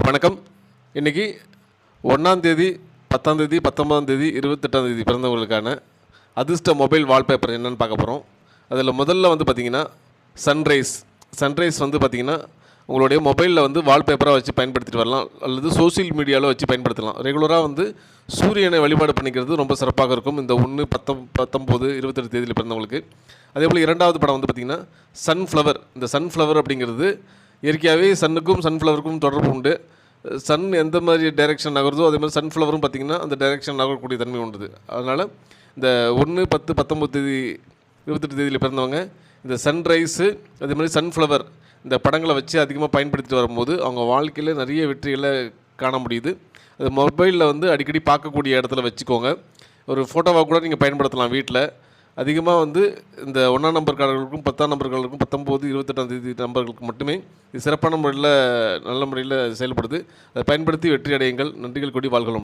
வணக்கம். இன்றைக்கி ஒன்றாந்தேதி பத்தாந்தேதி பத்தொன்பதாந்தேதி இருபத்தெட்டாந்தேதி பிறந்தவங்களுக்கான அதிர்ஷ்ட மொபைல் வால்பேப்பர் என்னென்னு பார்க்க போகிறோம் அதில் முதல்ல வந்து பார்த்திங்கன்னா சன்ரைஸ் சன்ரைஸ் வந்து பார்த்திங்கன்னா உங்களுடைய மொபைலில் வந்து வால்பேப்பராக வச்சு பயன்படுத்திட்டு வரலாம். அல்லது சோஷியல் மீடியாவில் வச்சு பயன்படுத்தலாம். ரெகுலராக வந்து சூரியனை வழிபாடு பண்ணிக்கிறது ரொம்ப சிறப்பாக இருக்கும். இந்த ஒன்று பத்தொம் பத்தொம்போது இருபத்தெட்டு தேதியில் பிறந்தவங்களுக்கு. அதே போல் இரண்டாவது படம் வந்து பார்த்திங்கன்னா சன்ஃப்ளவர் இந்த சன்ஃப்ளவர் அப்படிங்கிறது இயற்கையாகவே சன்னுக்கும் சன்ஃப்ளவருக்கும் தொடர்பு உண்டு. சன் எந்த மாதிரி டைரெக்ஷன் நகருதோ அதே மாதிரி சன்ஃப்ளவரும் பார்த்திங்கன்னா அந்த டைரெக்ஷன் நகரக்கூடிய தன்மை உண்டு அதனால் இந்த ஒன்று பத்து பத்தொம்பது தேதி இருபத்தெட்டு தேதியில் பிறந்தவங்க இந்த சன்ரைஸு அதே மாதிரி சன்ஃப்ளவர் இந்த படங்களை வச்சு அதிகமாக பயன்படுத்திட்டு வரும்போது அவங்க வாழ்க்கையில் நிறைய வெற்றிகளை காண முடியுது. அது மொபைலில் வந்து அடிக்கடி பார்க்கக்கூடிய இடத்துல வச்சுக்கோங்க. ஒரு ஃபோட்டோவாக கூட நீங்கள் பயன்படுத்தலாம் வீட்டில் அதிகமாக வந்து இந்த ஒன்றாம் நம்பர்காரர்களுக்கும் பத்தாம் நம்பர்களுக்கும் பத்தொம்போது இருபத்தெட்டாம் தேதி நம்பர்களுக்கு மட்டுமே இது சிறப்பான முறையில் நல்ல முறையில் செயல்படுது. அதை பயன்படுத்தி வெற்றி அடையுங்கள். நன்றிகள் கொடி வாழ்களும்